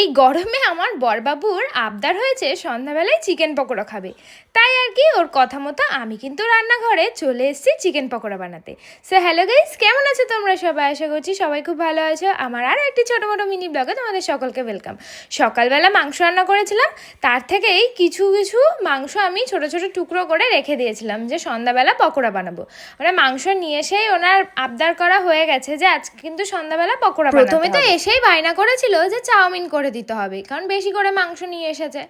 এই গরমে আমার বরবাবুর আবদার হয়েছে সন্ধ্যাবেলায় চিকেন পকোড়া খাবে। তাই আর কি ওর কথা মতো আমি কিন্তু রান্নাঘরে চলে এসেছি চিকেন পকোড়া বানাতে। সে হ্যালো গাইস কেমন আছো তোমরা সবাই? আশা করছি সবাই খুব ভালো আছো। আমার আর একটি ছোটো মোটো মিনি ব্লগে তোমাদের সকলকে ওয়েলকাম সকালবেলা মাংস রান্না করেছিলাম তার থেকেই কিছু কিছু মাংস আমি ছোট ছোট টুকরো করে রেখে দিয়েছিলাম যে সন্ধ্যাবেলা পকোড়া বানাবো। মানে মাংস নিয়ে এসেই ওনার আবদার করা হয়ে গেছে যে আজকে কিন্তু সন্ধ্যাবেলা পকোড়া প্রথমে তো এসেই বায়না করেছিল যে চাউমিন করে দিতে হবে। কারণ বেশি করে মাংস নিয়ে এসেছে।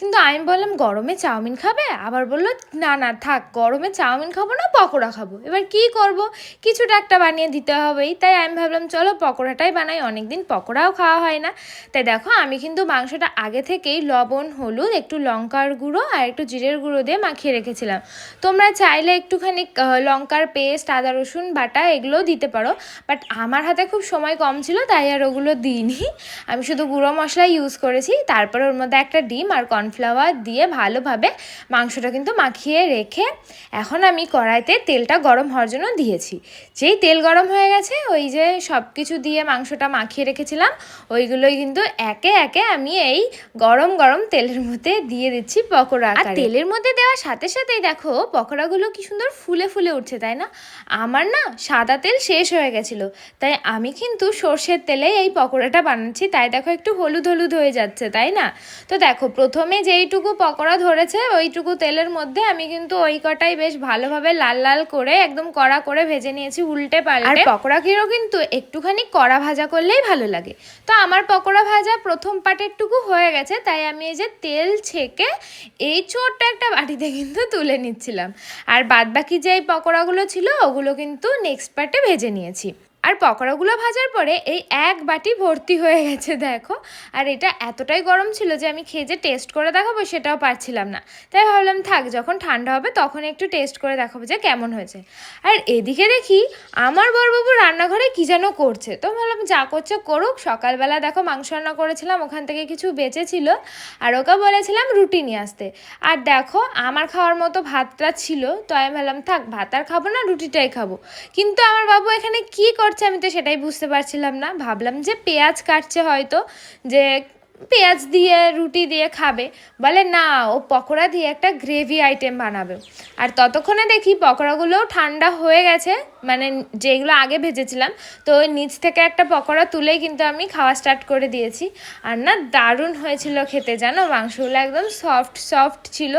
কিন্তু আমি বললাম, গরমে চাউমিন খাবে? আবার বলল, না না, থাক, গরমে চাউমিন খাব না, পকোড়া খাব। এবার কি করব? কিছুটা একটা বানিয়ে দিতে হবেই। তাই আমি ভাবলাম, চলো, পকোড়াটাই বানাই, অনেকদিন পকোড়াও খাওয়া হয় না। তাই দেখো, আমি কিন্তু মাংসটা আগে থেকেই লবণ, হলুদ, একটু লঙ্কার গুঁড়ো আর একটু জিরের গুঁড়ো দিয়ে মাখিয়ে রেখেছিলাম। তোমরা চাইলে একটুখানি লঙ্কার পেস্ট, আদা, রসুন, বাটা এগুলোও দিতে পারো। বাট আমার হাতে খুব সময় কম ছিল, তাই আর ওগুলো দিইনি। আমি শুধু গুঁড়ো মশলা ইউজ করেছি, তারপরে ওর মধ্যে একটা ডিম আর কর্নফ্লাওয়ার দিয়ে ভালোভাবে মাংসটা কিন্তু মাখিয়ে রেখে এখন আমি কড়াইতে তেলটা গরম হওয়ার জন্য দিয়েছি। যেই তেল গরম হয়ে গেছে ওই যে সব কিছু দিয়ে মাংসটা মাখিয়ে রেখেছিলাম ওইগুলোই কিন্তু একে একে আমি এই গরম গরম তেলের মধ্যে দিয়ে দিচ্ছি পকোড়া আর তেলের মধ্যে দেওয়ার সাথে সাথেই দেখো পকোড়াগুলো কি সুন্দর ফুলে ফুলে উঠছে তাই না? আমার না সাদা তেল শেষ হয়ে গেছিল তাই আমি কিন্তু সর্ষের তেলে এই পকোড়াটা বানাচ্ছি তাই দেখো একটু হলুদ হলুদ হয়ে যাচ্ছে তাই না? তো দেখো প্রথমে যেইটুকু পকোড়া ধরেছে, ওইটুকু তেলের মধ্যে আমি কিন্তু ওই কটাই বেশ ভালোভাবে লাল লাল করে একদম কড়া করে ভেজে নিয়েছি উল্টে পাল্টে। আর পকোড়াগুলো কিন্তু একটুখানি কড়া ভাজা করলেই ভালো লাগে। তো আমার পকোড়া ভাজা প্রথম পাটেরটুকু হয়ে গেছে, তাই আমি এই যে তেল ছেঁকে এই ছোট্ট একটা বাটিতে কিন্তু তুলে নিচ্ছিলাম। আর বাদ বাকি যে এই পকোড়াগুলো ছিল, ওগুলো কিন্তু নেক্সট পার্টে ভেজে নিয়েছি। আর পকোড়াগুলো ভাজার পরে এই এক বাটি ভর্তি হয়ে গেছে, দেখো। আর এটা এতটাই গরম ছিল যে আমি খেয়ে যে টেস্ট করে দেখাবো সেটাও পারছিলাম না। তাই ভাবলাম, থাক, যখন ঠান্ডা হবে তখন একটু টেস্ট করে দেখাবো যে কেমন হয়েছে। আর এদিকে দেখি, আমার বরবাবু রান্নাঘরে কী যেন করছে। তো ভাবলাম, যা করছে করুক, সকালবেলা দেখো মাংস রান্না করেছিলাম, ওখান থেকে কিছু বেঁচেছিল। আর ওকে বলেছিলাম রুটি নিয়ে আসতে। আর দেখো, আমার খাওয়ার মতো ভাতটা ছিল তো আমি ভাবলাম, থাক, ভাত আর খাব না, রুটিটাই খাব। কিন্তু আমার বাবু এখানে কি করছে আমি তো সেটাই বুঝতে পারছিলাম না। ভাবলাম যে পেঁয়াজ কাটছে হয়তো যে পেঁয়াজ দিয়ে, রুটি দিয়ে খাবে। বলে, না, ও পকোড়া দিয়ে একটা গ্রেভি আইটেম বানাবে। আর ততক্ষণে দেখি পকোড়াগুলোও ঠান্ডা হয়ে গেছে। মানে যেগুলো আগে ভেজেছিলাম, তো ওই নিচ থেকে একটা পকোড়া তুলেই কিন্তু আমি খাওয়া স্টার্ট করে দিয়েছি। আর না, দারুণ হয়েছিল খেতে, জানো? মাংসগুলো একদম সফট সফট ছিল।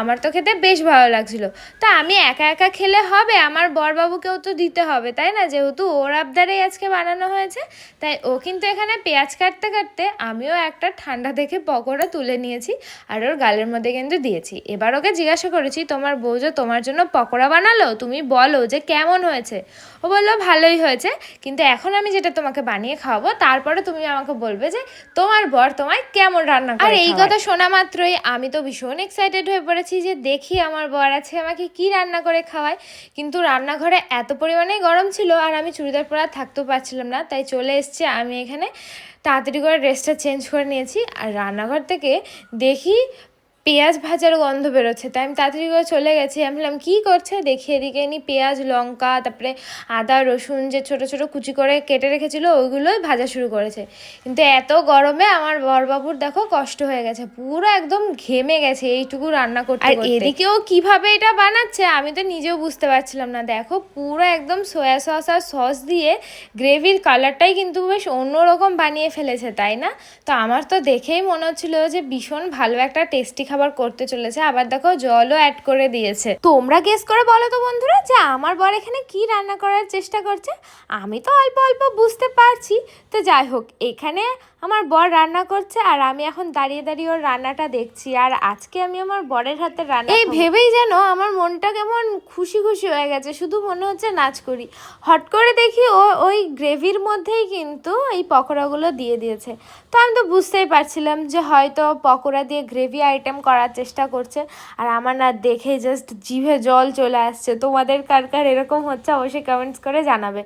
আমার তো খেতে বেশ ভালো লাগছিল। তা আমি একা একা খেলে হবে? আমার বরবাবুকেও তো দিতে হবে, তাই না? যেহেতু ওর আবদারেই আজকে বানানো হয়েছে, তাই ও কিন্তু এখানে পেঁয়াজ কাটতে কাটতে আমিও একটা ঠান্ডা দেখে পকোড়া তুলে নিয়েছি আর ওর গালের মধ্যে কিন্তু দিয়েছি। এবার ওকে জিজ্ঞাসা করেছি তোমার বউ যে তোমার জন্য পকোড়া বানালো? তুমি বলো যে কেমন হয়েছে? ও বলল ভালোই হয়েছে কিন্তু এখন আমি যেটা তোমাকে বানিয়ে খাওয়াবো তারপরে তুমি আমাকে বলবে যে তোমার বর তোমায় কেমন রান্না আর এই কথা শোনা মাত্রই আমি তো ভীষণ এক্সাইটেড হয়ে পড়েছি যে দেখি আমার বর আছে আমাকে কি রান্না করে খাওয়ায়। কিন্তু রান্নাঘরে এত পরিমাণে গরম ছিল আর আমি চুড়িদার পরা থাকতেও পারছিলাম না তাই চলে এসছে আমি এখানে। তাড়াতাড়ি করে ড্রেসটা চেঞ্জ করে নিয়েছি আর রান্নাঘর থেকে দেখি পেঁয়াজ ভাজার গন্ধ বেরোচ্ছে। তাই আমি তাড়াতাড়ি করে চলে গেছি। আমি বললাম কী করছে? দেখি এদিকে নি পেঁয়াজ লঙ্কা তারপরে আদা রসুন যে ছোট ছোট কুচি করে কেটে রেখেছিল ওইগুলোই ভাজা শুরু করেছে। কিন্তু এত গরমে আমার বরবাবুর দেখো কষ্ট হয়ে গেছে। পুরো একদম ঘেমে গেছে এইটুকু রান্না করতে আর এদিকেও কীভাবে এটা বানাচ্ছে আমি তো নিজেও বুঝতে পারছিলাম না। দেখো পুরো একদম সয়া সস আর সস দিয়ে গ্রেভির কালারটাই কিন্তু বেশ অন্যরকম বানিয়ে ফেলেছে তাই না? তো আমার তো দেখেই মনে হচ্ছিল যে ভীষণ ভালো একটা টেস্টি খাবার করতে চলেছে আবার দেখো জলও অ্যাড করে দিয়েছে। তোমরা গেস করে বলো তো বন্ধুরা যে আমার বর এখানে কি রান্না করার চেষ্টা করছে? আমি তো অল্প অল্প বুঝতে পারছি। তো যাই হোক এখানে আমার বর রান্না করছে আর আমি এখন দাঁড়িয়ে দাঁড়িয়ে ওর রান্নাটা দেখছি আর আজকে আমি আমার বরের হাতে রান্না এই ভেবেই যেন আমার মনটা কেমন খুশি খুশি হয়ে গেছে শুধু মনে হচ্ছে নাচ করি। হট করে দেখি ও ওই গ্রেভির মধ্যেই কিন্তু এই পকোড়াগুলো দিয়ে দিয়েছে। তো আমি তো বুঝতেই পারছিলাম যে হয়তো পকোড়া দিয়ে গ্রেভি আইটেম করার চেষ্টা করছে। আর আমার না দেখে জাস্ট জিভে জল চলে আসছে। তোমাদের কার কার এরকম হচ্ছে অবশ্যই কমেন্টস করে জানাবে।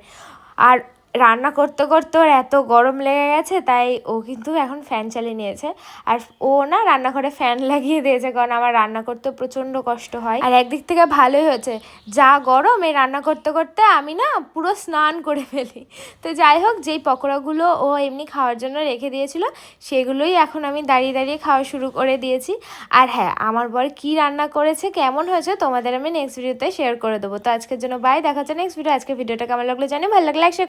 আর রান্না করতে করতে ওর এত গরম লেগে গেছে, তাই ও কিন্তু এখন ফ্যান চালিয়ে নিয়েছে। আর ও না রান্নাঘরে ফ্যান লাগিয়ে দিয়েছে, কারণ আমার রান্না করতে প্রচণ্ড কষ্ট হয়। আর একদিক থেকে ভালোই হয়েছে, যা গরম এই রান্না করতে করতে আমি না পুরো স্নান করে ফেলি। তো যাই হোক, যেই পকোড়াগুলো ও এমনি খাওয়ার জন্য রেখে দিয়েছিল, সেগুলোই এখন আমি দাঁড়িয়ে দাঁড়িয়ে খাওয়া শুরু করে দিয়েছি। আর হ্যাঁ আমার বর কি রান্না করেছে, কেমন হয়েছে, তোমাদের আমি নেক্সট ভিডিওতে শেয়ার করে দেবো। তো আজকের জন্য বাই দেখা হচ্ছে নেক্সট ভিডিও আজকে ভিডিওটা কেমন লাগল জানি, ভালো লাগলে